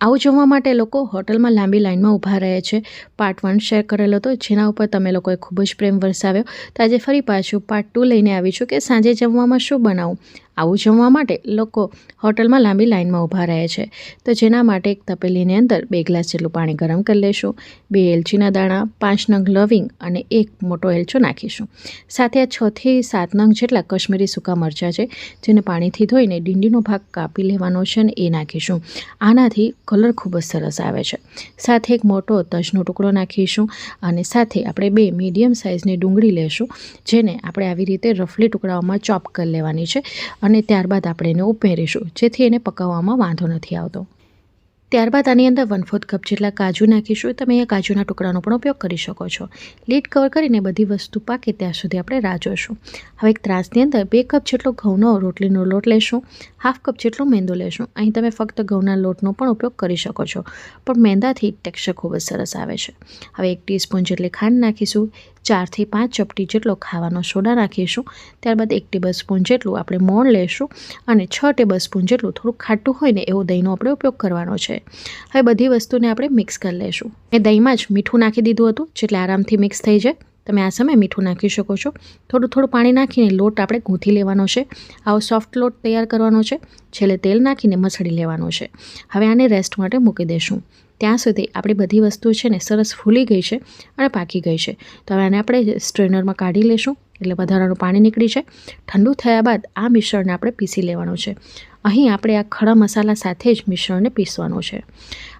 આવું જોવા માટે લોકો હોટલમાં લાંબી લાઇનમાં ઊભા રહે છે. પાર્ટ વન શેર કરેલો હતો, જેના ઉપર તમે લોકોએ ખૂબ જ પ્રેમ વરસાવ્યો. તો આજે ફરી પાછું પાર્ટ ટુ લઈને આવી છું કે સાંજે જમવામાં શું બનાવું? આવું જમવા માટે લોકો હોટલમાં લાંબી લાઇનમાં ઊભા રહે છે. તો જેના માટે એક તપેલીની અંદર બે ગ્લાસ જેટલું પાણી ગરમ કરી લેશું, બે એલચીના દાણા, પાંચ નંગ લવિંગ અને એક મોટો એલચો નાખીશું. સાથે આ છથી સાત નંગ જેટલા કશ્મીરી સૂકા મરચાં છે, જેને પાણીથી ધોઈને ડીંડીનો ભાગ કાપી લેવાનો છે અને એ નાખીશું. આનાથી કલર ખૂબ જ સરસ આવે છે. સાથે એક મોટો તજનો ટુકડો નાખીશું અને સાથે આપણે બે મીડિયમ સાઇઝની ડુંગળી લેશું, જેને આપણે આવી રીતે રફલી ટુકડાઓમાં ચોપ કરી લેવાની છે. અને ત્યારબાદ આપણે એને ઉમેરીશું. જેથી એને પકાવવામાં વાંધો નથી આવતો. ત્યારબાદ આની અંદર વન ફોર્થ કપ જેટલા કાજુ નાખીશું. તમે અહીંયા કાજુના ટુકડાનો પણ ઉપયોગ કરી શકો છો. લીડ કવર કરીને બધી વસ્તુ પાકે ત્યાં સુધી આપણે રાહ જોઈશું હવે એક ત્રાસની અંદર બે કપ જેટલો ઘઉંનો રોટલીનો લોટ લેશું. હાફ કપ જેટલો મેંદો લેશું. અહીં તમે ફક્ત ઘઉંના લોટનો પણ ઉપયોગ કરી શકો છો. પણ મેંદાથી ટેક્સચર ખૂબ જ સરસ આવે છે. હવે એક ટીસ્પૂન જેટલી ખાંડ નાખીશું. ચારથી પાંચ ચપટી જેટલો ખાવાનો સોડા નાખીશું. ત્યારબાદ એક ટેબલ સ્પૂન જેટલું આપણે મોણ લેશું અને છ ટેબલ સ્પૂન જેટલું થોડું ખાટું હોય ને એવો દહીંનો આપણે ઉપયોગ કરવાનો છે. હવે બધી વસ્તુને આપણે મિક્સ કરી લેશું. એ દહીંમાં જ મીઠું નાખી દીધું હતું, જેટલે આરામથી મિક્સ થઈ જાય. તમે આ સમયે મીઠું નાખી શકો છો. થોડું થોડું પાણી નાખીને લોટ આપણે ગૂંથી લેવાનો છે. આવો સોફ્ટ લોટ તૈયાર કરવાનો છે. છેલ્લે તેલ નાખીને મસળી લેવાનો છે. હવે આને રેસ્ટ માટે મૂકી દઈશું ત્યાં સુધી આપણી બધી વસ્તુ છે ને સરસ ફૂલી ગઈ છે અને પાકી ગઈ છે. તો હવે આને આપણે સ્ટ્રેનરમાં કાઢી લેશું, એટલે વધારાનું પાણી નીકળી છે ઠંડુ થયા બાદ આ મિશ્રણને આપણે પીસી લેવાનું છે. અહીં આપણે આ ખડા મસાલા સાથે જ મિશ્રણને પીસવાનું છે.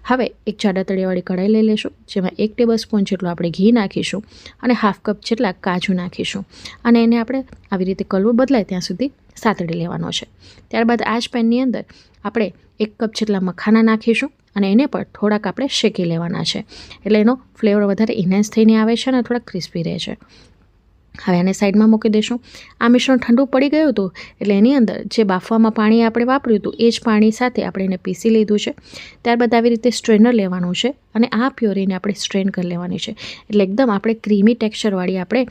હવે એક જાડા તળિયાવાળી કઢાઈ લઈ લઈશું, જેમાં એક ટેબલ સ્પૂન જેટલું આપણે ઘી નાખીશું અને હાફ કપ જેટલા કાજુ નાખીશું. અને એને આપણે આવી રીતે કલર બદલાય ત્યાં સુધી સાતડી લેવાનો છે. ત્યારબાદ આ જ પેનની અંદર આપણે એક કપ જેટલા મખાના નાખીશું અને એને પણ થોડાક આપણે શેકી લેવાના છે. એટલે એનો ફ્લેવર વધારે ઇન્હેન્સ થઈને આવે છે અને થોડાક ક્રિસ્પી રહે છે. હવે આને સાઈડમાં મૂકી દઈશું. આ મિશ્રણ ઠંડુ પડી ગયું હતું એટલે એની અંદર જે બાફવામાં પાણી આપણે વાપર્યું હતું, એ જ પાણી સાથે આપણે એને પીસી લીધું છે. ત્યારબાદ આવી રીતે સ્ટ્રેનર લેવાનું છે અને આ પ્યોરીને આપણે સ્ટ્રેન કરી લેવાની છે. એટલે એકદમ આપણે ક્રીમી ટેક્સચરવાળી આપણે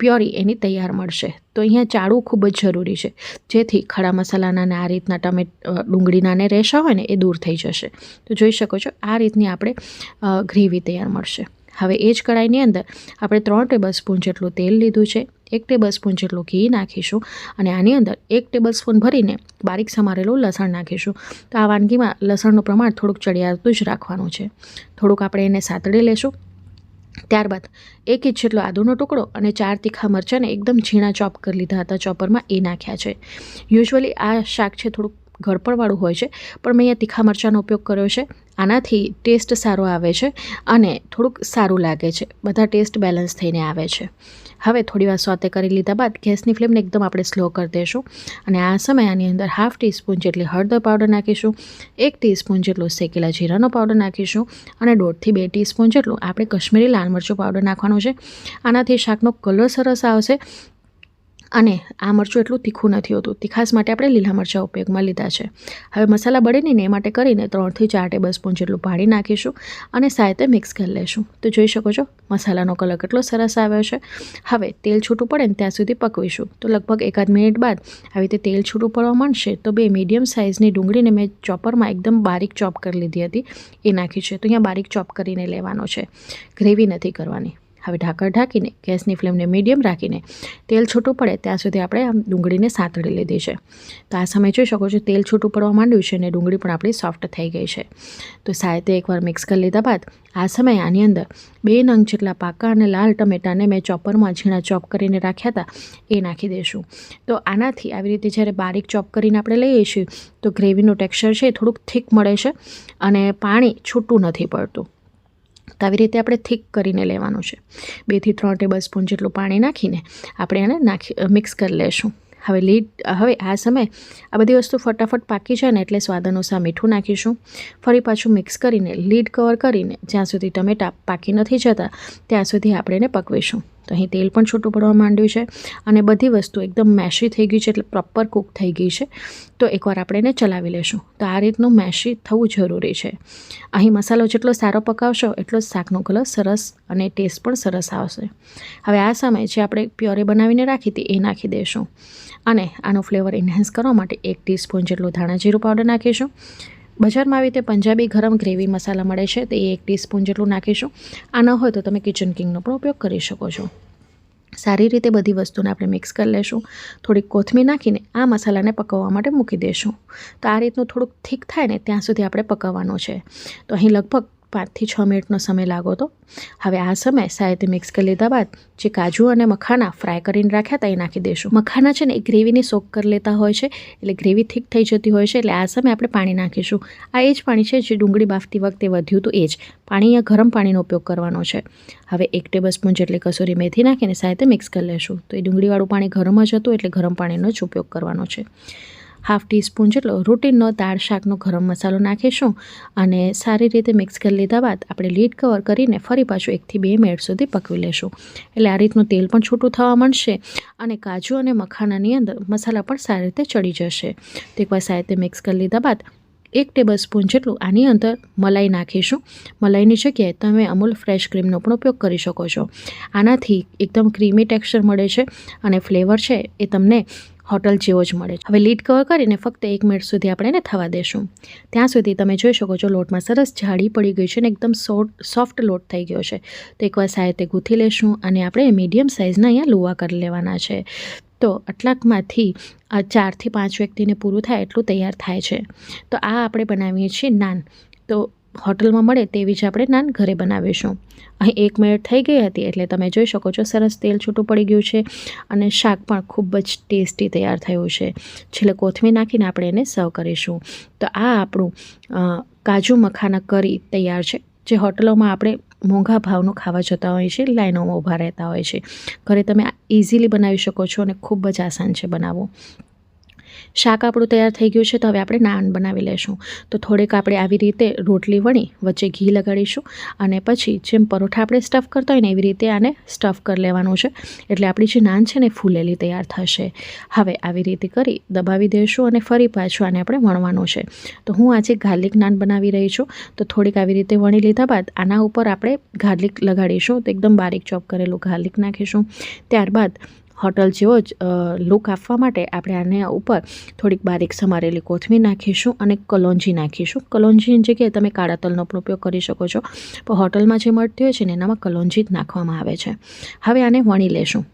પ્યોરી એની તૈયાર મળશે. તો અહીંયા ચાળવું ખૂબ જ જરૂરી છે. જેથી ખડા મસાલાના ને આ રીતના ટમેટ ડુંગળીના ને રહેશા હોય ને એ દૂર થઈ જશે. તો જોઈ શકો છો આ રીતની આપણે ગ્રેવી તૈયાર મળશે. હવે એ જ કઢાઈની અંદર આપણે ત્રણ ટેબલ સ્પૂન જેટલું તેલ લીધું છે, એક ટેબલ સ્પૂન જેટલું ઘી નાખીશું અને આની અંદર એક ટેબલ સ્પૂન ભરીને બારીક સમારેલું લસણ નાખીશું. તો આ વાનગીમાં લસણનું પ્રમાણ થોડુંક ચડિયાતું જ રાખવાનું છે. થોડુંક આપણે એને સાતડી લેશું. ત્યારબાદ એક ઇંચ જેટલો આદુનો ટુકડો અને ચાર તીખા મરચાંને એકદમ ઝીણા ચોપ કરી લીધા હતા ચોપરમાં એ નાખ્યા છે. યુઝ્યુઅલી આ શાક છે થોડુંક ગળપણવાળું હોય છે. પણ મેં અહીંયા તીખા મરચાંનો ઉપયોગ કર્યો છે. આનાથી ટેસ્ટ સારો આવે છે અને થોડુંક સારું લાગે છે. બધા ટેસ્ટ બેલેન્સ થઈને આવે છે. હવે થોડી વાર સોતે કરી લીધા બાદ ગેસની ફ્લેમને એકદમ આપણે સ્લો કરી દઈશું અને આ સમય આની અંદર હાફ ટીસ્પૂન જેટલી હળદર પાવડર નાખીશું, એક ટીસ્પૂન જેટલું શેકેલા જીરાનો પાવડર નાખીશું અને દોઢથી બે ટીસ્પૂન જેટલું આપણે કશ્મીરી લાલ મરચું પાવડર નાખવાનું છે. આનાથી શાકનો કલર સરસ આવશે અને આ મરચું એટલું તીખું નથી હોતું. તીખાસ માટે આપણે લીલા મરચાં ઉપયોગમાં લીધા છે. હવે મસાલા બળે નહીં એ માટે કરીને ત્રણથી ચાર ટેબલ સ્પૂન જેટલું પાણી નાખીશું અને સાથે મિક્સ કરી લઈશું. તો જોઈ શકો છો, મસાલાનો કલર કેટલો સરસ આવ્યો છે. હવે તેલ છૂટું પડે ને ત્યાં સુધી પકવીશું. તો લગભગ એકાદ મિનિટ બાદ આવી રીતે તેલ છૂટું પડવા માંડશે તો બે મીડિયમ સાઇઝની ડુંગળીને મેં ચોપરમાં એકદમ બારીક ચોપ કરી લીધી હતી. એ નાખી છે. તો અહીંયા બારીક ચોપ કરીને લેવાનો છે. ગ્રેવી નથી કરવાની. હવે ઢાંકણ ઢાંકીને, ગેસની ફ્લેમને મીડિયમ રાખીને તેલ છૂટું પડે ત્યાં સુધી આપણે આમ ડુંગળીને સાંતળી લીધી છે તો આ સમય જોઈ શકો છો, તેલ છૂટું પડવા માંડ્યું છે અને ડુંગળી પણ આપણી સોફ્ટ થઈ ગઈ છે. તો સાયતે એકવાર મિક્સ કરી લીધા બાદ આ સમયે આની અંદર બે નંગ જેટલા પાકા અને લાલ ટમેટાને મેં ચોપરમાં ઝીણા ચોપ કરીને રાખ્યા હતા, એ નાખી દઈશું તો આનાથી આવી રીતે જ્યારે બારીક ચોપ કરીને આપણે લઈએ છીએ, તો ગ્રેવીનું ટેક્સચર છે એ થોડુંક થીક મળે છે અને પાણી છૂટું નથી પડતું. તો આવી રીતે આપણે થીક કરીને લેવાનું છે. બેથી ત્રણ ટેબલ સ્પૂન જેટલું પાણી નાખીને આપણે એને નાખી મિક્સ કરી લેશું. હવે લીડ, હવે આ સમયે આ બધી વસ્તુ ફટાફટ પાકી જાય ને એટલે સ્વાદ અનુસાર મીઠું નાખીશું. ફરી પાછું મિક્સ કરીને લીડ કવર કરીને જ્યાં સુધી ટમેટા પાકી નથી જતા, ત્યાં સુધી આપણે એને પકવીશું. તો અહીં તેલ પણ છૂટું પડવા માંડ્યું છે અને બધી વસ્તુ એકદમ મેશી થઈ ગઈ છે એટલે પ્રોપર કૂક થઈ ગઈ છે. તો એકવાર આપણે એને ચલાવી લેશું. તો આ રીતનું મેશી થવું જરૂરી છે. અહીં મસાલો જેટલો સારો પકાવશો એટલો જ શાકનો કલર સરસ અને ટેસ્ટ પણ સરસ આવશે. હવે આ સમયે જે આપણે પ્યોરે બનાવીને રાખી હતી એ નાખી દઈશું અને આનો ફ્લેવર એન્હાન્સ કરવા માટે એક ટીસ્પૂન જેટલું ધાણા જીરું પાવડર નાખીશું. બજારમાં આવી રીતે પંજાબી ગરમ ગ્રેવી મસાલા મળે છે, તે એક ટીસ્પૂન જેટલું નાખીશું. આ ન હોય તો તમે કિચન કિંગનો પણ ઉપયોગ કરી શકો છો. સારી રીતે બધી વસ્તુને આપણે મિક્સ કરી લેશું. થોડીક કોથમીર નાખીને આ મસાલાને પકવવા માટે મૂકી દઈશું તો આ રીતનું થોડુંક થીક થાય ને, ત્યાં સુધી આપણે પકવવાનો છે. તો અહીં લગભગ પાંચથી છ મિનિટનો સમય લાગો તો હવે આ સમય સાહેબ મિક્સ કરી લીધા બાદ જે કાજુ અને મખાના ફ્રાય કરીને રાખ્યા હતા એ નાખી દઈશું મખાના છે ને, એ ગ્રેવીને સોક કરી લેતા હોય છે, એટલે ગ્રેવી થીક થઈ જતી હોય છે, એટલે આ સમયે આપણે પાણી નાખીશું. આ એ જ પાણી છે જે ડુંગળી બાફતી વખતે વધ્યું હતું, એ જ. પાણી અહીંયા ગરમ પાણીનો ઉપયોગ કરવાનો છે. હવે એક ટેબલ સ્પૂન જેટલી કસૂરી મેથી નાખીને સાથે મિક્સ કરી લેશું. તો એ ડુંગળીવાળું પાણી ગરમ જ હતું, એટલે ગરમ પાણીનો જ ઉપયોગ કરવાનો છે. હાફ ટીસ્પૂન જેટલો રૂટીનનો દાળ, શાકનો ગરમ મસાલો નાખીશું અને સારી રીતે મિક્સ કરી લીધા બાદ આપણે લીડ કવર કરીને ફરી પાછું એકથી બે મિનિટ સુધી પકવી લેશું. એટલે આ રીતનું તેલ પણ છૂટું થવા માંડશે અને કાજુ અને મખાનાની અંદર મસાલા પણ સારી રીતે ચડી જશે. તો એકવાર સારી રીતે મિક્સ કરી લીધા બાદ એક ટેબલ સ્પૂન જેટલું આની અંદર મલાઈ નાખીશું. મલાઈની જગ્યાએ તમે અમૂલ ફ્રેશ ક્રીમનો પણ ઉપયોગ કરી શકો છો. આનાથી એકદમ ક્રીમી ટેક્સચર મળે છે અને ફ્લેવર છે એ તમને હોટલ જેવો જ મળે છે. હવે લીડ કવર કરીને ફક્ત એક મિનિટ સુધી આપણે એને થવા દેશું. ત્યાં સુધી તમે જોઈ શકો છો લોટમાં સરસ જાડી પડી ગઈ છે અને એકદમ સોફ્ટ લોટ થઈ ગયો છે. તો એકવાર સાહેબ તે ગૂંથી લેશું અને આપણે મીડિયમ સાઇઝના અહીંયા લુવા કરી લેવાના છે. તો આટલાકમાંથી ચારથી પાંચ વ્યક્તિને પૂરું થાય એટલું તૈયાર થાય છે. તો આ આપણે બનાવીએ છીએ નાન. તો હોટલમાં મળે તેવી જ આપણે નાન ઘરે બનાવીશું. અહીં એક મિનિટ થઈ ગઈ હતી એટલે તમે જોઈ શકો છો સરસ તેલ છૂટું પડી ગયું છે અને શાક પણ ખૂબ જ ટેસ્ટી તૈયાર થયું છે. છેલ્લે કોથમીર નાખીને આપણે એને સર્વ કરીશું. તો આ આપણું કાજુ મખાના કરી તૈયાર છે. જે હોટલોમાં આપણે મોંઘા ભાવનું ખાવા જતા હોય છે, લાઈનોમાં ઊભા રહેતા હોય છે. ઘરે તમે ઇઝીલી બનાવી શકો છો અને ખૂબ જ આસાન છે બનાવવું. શાક આપણું તૈયાર થઈ ગયું છે તો હવે આપણે નાન બનાવી લઈશું તો થોડીક આપણે આવી રીતે રોટલી વણી, વચ્ચે ઘી લગાડીશું અને પછી જેમ પરોઠા આપણે સ્ટફ કરતા હોય ને એવી રીતે આને સ્ટફ કરી લેવાનું છે. એટલે આપણી જે નાન છે ને ફૂલેલી તૈયાર થશે. હવે આવી રીતે કરી દબાવી દઈશું અને ફરી પાછું આને આપણે વણવાનું છે. તો હું આજે ગાર્લિક નાન બનાવી રહી છું. તો થોડીક આવી રીતે વણી લીધા બાદ આના ઉપર આપણે ગાર્લિક લગાડીશું. તો એકદમ બારીક ચોપ કરેલું ગાર્લિક નાખીશું. ત્યારબાદ હોટલ જેવો જ લુક આપવા માટે આપણે આને ઉપર થોડીક બારીક સમારેલી કોથમીર નાખીશું અને કલોંજી નાખીશું. કલોંજીની જગ્યાએ તમે કાળા તલનો પણ ઉપયોગ કરી શકો છો. પણ હોટલમાં જે મળતી હોય છે ને એનામાં કલોંજી જ નાખવામાં આવે છે. હવે આને વણી લેશું.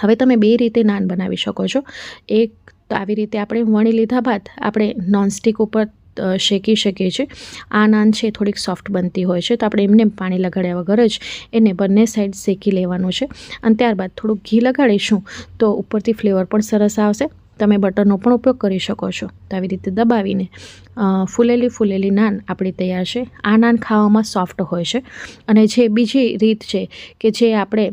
હવે તમે બે રીતે નાન બનાવી શકો છો. એક તો આવી રીતે આપણે વણી લીધા બાદ આપણે નોનસ્ટિક ઉપર શેકી શકીએ છીએ. આ નાન છે થોડીક સોફ્ટ બનતી હોય છે, તો આપણે એમને પાણી લગાડ્યા વગર જ એને બંને સાઈડ શેકી લેવાનું છે. અને ત્યારબાદ થોડુંક ઘી લગાડીશું, તો ઉપરથી ફ્લેવર પણ સરસ આવશે. તમે બટરનો પણ ઉપયોગ કરી શકો છો. તો આવી રીતે દબાવીને ફૂલેલી ફૂલેલી નાન આપણી તૈયાર છે. આ નાન ખાવામાં સોફ્ટ હોય છે. અને જે બીજી રીત છે કે જે આપણે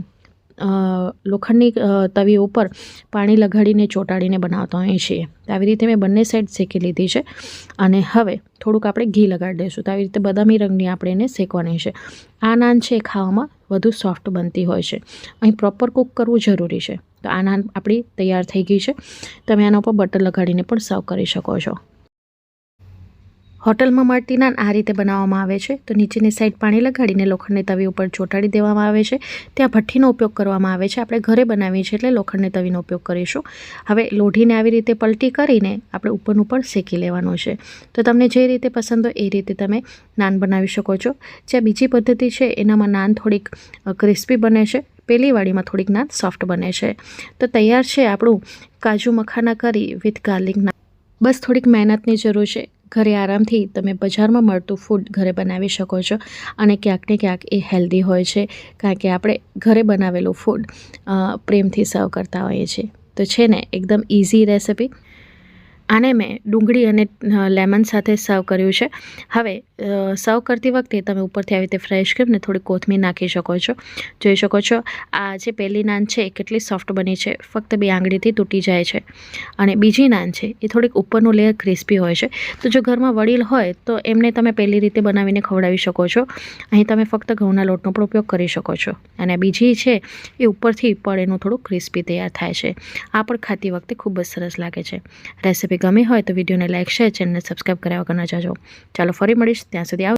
લોખંડની તવી ઉપર પાણી લગાડીને ચોંટાડીને બનાવતા હોઈએ છીએ. આવી રીતે મેં બંને સાઈડ શેકી લીધી છે. અને હવે થોડુંક આપણે ઘી લગાડી દઈશું. તો આવી રીતે બદામી રંગની આપણે એને શેકવાની છે. આ નાન છે એ ખાવામાં વધુ સોફ્ટ બનતી હોય છે. અહીં પ્રોપર કૂક કરવું જરૂરી છે. તો આ નાન આપણી તૈયાર થઈ ગઈ છે. તમે આના ઉપર બટર લગાડીને પણ સર્વ કરી શકો છો. હોટલમાં મળતી નાન આ રીતે બનાવવામાં આવે છે. તો નીચેની સાઈડ પાણી લગાડીને લોખંડની તવી ઉપર ચોંટાડી દેવામાં આવે છે. ત્યાં ભઠ્ઠીનો ઉપયોગ કરવામાં આવે છે. આપણે ઘરે બનાવીએ છીએ એટલે લોખંડની તવીનો ઉપયોગ કરીશું. હવે લોઢીને આવી રીતે પલટી કરીને આપણે ઉપરનું પણ શેકી લેવાનું છે. તો તમને જે રીતે પસંદ હોય એ રીતે તમે નાન બનાવી શકો છો. જ્યાં બીજી પદ્ધતિ છે, એનામાં નાન થોડીક ક્રિસ્પી બને છે. પેલી વાડીમાં થોડીક નાન સોફ્ટ બને છે. તો તૈયાર છે આપણું કાજુ મખાના કરી વિથ ગાર્લિક બસ થોડીક મહેનતની જરૂર છે. ઘરે આરામથી તમે બજારમાં મળતું ફૂડ ઘરે બનાવી શકો છો. અને ક્યાંક ને ક્યાંક એ હેલ્ધી હોય છે, કારણ કે આપણે ઘરે બનાવેલું ફૂડ પ્રેમથી સર્વ કરતા હોઈએ છીએ. તો છે ને, એકદમ ઇઝી રેસિપી આને મેં ડુંગળી અને લેમન સાથે સર્વ કર્યું છે. હવે સર્વ કરતી વખતે તમે ઉપરથી આવી રીતે ફ્રેશ ક્રીમ ને થોડી કોથમીર નાખી શકો છો. જોઈ શકો છો, આ જે પહેલી નાન છે એ કેટલી સોફ્ટ બની છે. ફક્ત બે આંગળીથી તૂટી જાય છે. અને બીજી નાન છે એ થોડીક ઉપરનું લેયર ક્રિસ્પી હોય છે. તો જો ઘરમાં વડીલ હોય, તો એમને તમે પહેલી રીતે બનાવીને ખવડાવી શકો છો. અહીં તમે ફક્ત ઘઉંના લોટનો પણ ઉપયોગ કરી શકો છો. અને બીજી છે એ ઉપરથી પણ એનું થોડું ક્રિસ્પી તૈયાર થાય છે. આ પણ ખાતી વખતે ખૂબ જ સરસ લાગે છે. રેસીપી ગમી હોય તો વિડીયોને લાઇક શેર, ચેનલને સબસ્ક્રાઈબ કર્યા વગર ન જાજો. ચાલો ફરી મળીશ. ત્યાં સુધી આવ